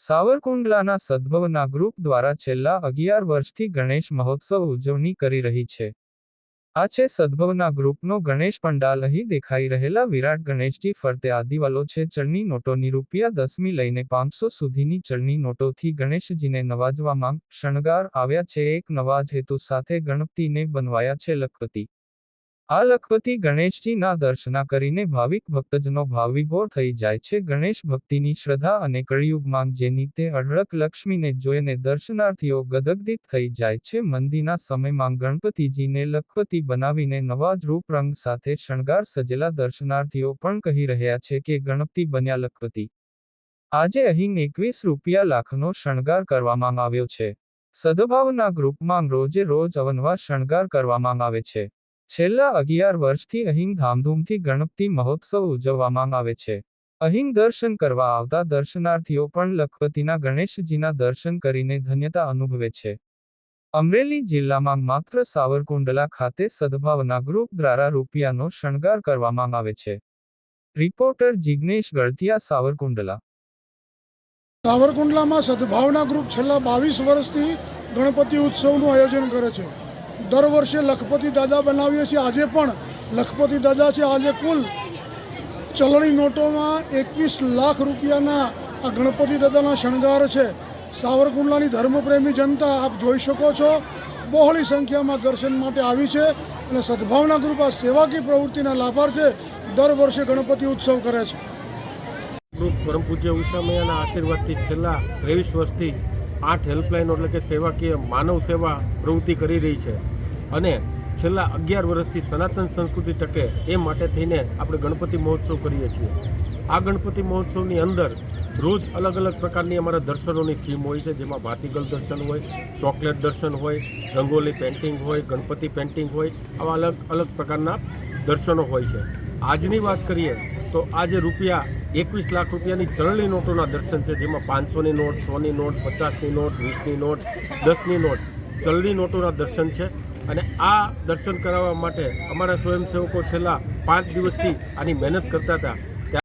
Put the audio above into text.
સાવરકુંડલાના સદભવના group દ્વારા છેલ્લા અગિયાર વર્ષથી ગણેશ મહોત્સવ ઉજવણી કરી રહી છે. આ છે સદભવના ગ્રુપનો ગણેશ પંડાલ અહીં દેખાઈ રહેલા વિરાટ ગણેશજી ફરતે આદિવાલો છે. ચલણી નોટોની રૂપિયા દસમી લઈને પાંચસો સુધીની ચલણી નોટોથી ગણેશજીને નવાજવામાં શણગાર આવ્યા છે. એક નવાજ હેતુ સાથે ગણપતિને બનવાયા છે લખપતિ. આ લખપતિ ગણેશજીના દર્શના કરીને ભાવિક ભક્તજનો ભાવિભોર થઈ જાય છે. ગણેશ ભક્તિની શ્રદ્ધા અને કળિયુગમાં જેની તે અઢળક લક્ષ્મીને જોઈને દર્શનાર્થીઓ ગદગદિત થઈ જાય છે. મંદીના સમયમાં ગણપતિજીને લખપતિ બનાવીને નવા જ રૂપ રંગ સાથે શણગાર સજેલા દર્શનાર્થીઓ પણ કહી રહ્યા છે કે ગણપતિ બન્યા લખપતિ. આજે અહીં એકવીસ રૂપિયા લાખનો શણગાર કરવામાં આવ્યો છે. સદભાવના ગ્રુપમાં રોજે રોજ અવનવા શણગાર કરવામાં આવે છે. છેલ્લા અગિયાર વર્ષથી અહીં ધામધૂમથી ગણપતિ મહોત્સવ ઉજવવામાં આવે છે. અહીં દર્શન કરવા આવતા દર્શનાર્થીઓ પણ લખપતિના ગણેશજીના દર્શન કરીને ધન્યતા અનુભવે છે. અમરેલી જિલ્લામાં માત્ર સાવરકુંડલા ખાતે સદભાવના ગ્રુપ દ્વારા રૂપિયાનો શણગાર કરવામાં આવે છે. રિપોર્ટર જિગ્નેશ ગળતિયા, સાવરકુંડલા. સાવરકુંડલામાં સદભાવના ગ્રુપ છેલ્લા બાવીસ વર્ષથી ગણપતિ ઉત્સવનું આયોજન કરે છે. દર વર્ષે લખપતિ દાદા બનાવીએ છીએ. આજે પણ લખપતિ દાદા છે. આજે કુલ ચલણી નોટોમાં એકવીસ લાખ રૂપિયાના આ ગણપતિ દાદાના શણગાર છે. સાવરકુંડલાની ધર્મપ્રેમી જનતા, આપ જોઈ શકો છો, બહોળી સંખ્યામાં દર્શન માટે આવી છે અને સદભાવના ગ્રુપ આ સેવાકી પ્રવૃત્તિના લાભાર્થે દર વર્ષે ગણપતિ ઉત્સવ કરે છે. ગ્રુપ પરમ પૂજ્ય ઉષામૈયાના આશીર્વાદથી છેલ્લા ત્રેવીસ વર્ષથી આઠ હેલ્પલાઇનો એટલે કે સેવાકીય માનવ સેવા પ્રવૃત્તિ કરી રહી છે. અને છેલ્લા અગિયાર વર્ષથી સનાતન સંસ્કૃતિ ટકે એ માટે થઈને આપણે ગણપતિ મહોત્સવ કરીએ છીએ. આ ગણપતિ મહોત્સવની અંદર રોજ અલગ અલગ પ્રકારની અમારા દર્શનોની થીમ હોય છે, જેમાં ભાતીગલ દર્શન હોય, ચોકલેટ દર્શન હોય, રંગોલી પેઇન્ટિંગ હોય, ગણપતિ પેઇન્ટિંગ હોય, આવા અલગ અલગ પ્રકારના દર્શનો હોય છે. આજની વાત કરીએ તો આજે રૂપિયા એકવીસ લાખ રૂપિયાની ચલણી નોટોના દર્શન છે, જેમાં પાંચસોની નોટ, સોની નોટ, પચાસની નોટ, વીસની નોટ, દસની નોટ ચલણી નોટોના દર્શન છે. અને આ દર્શન કરાવવા માટે અમારા સ્વયંસેવકો છેલ્લા પાંચ દિવસથી આની મહેનત કરતા હતા.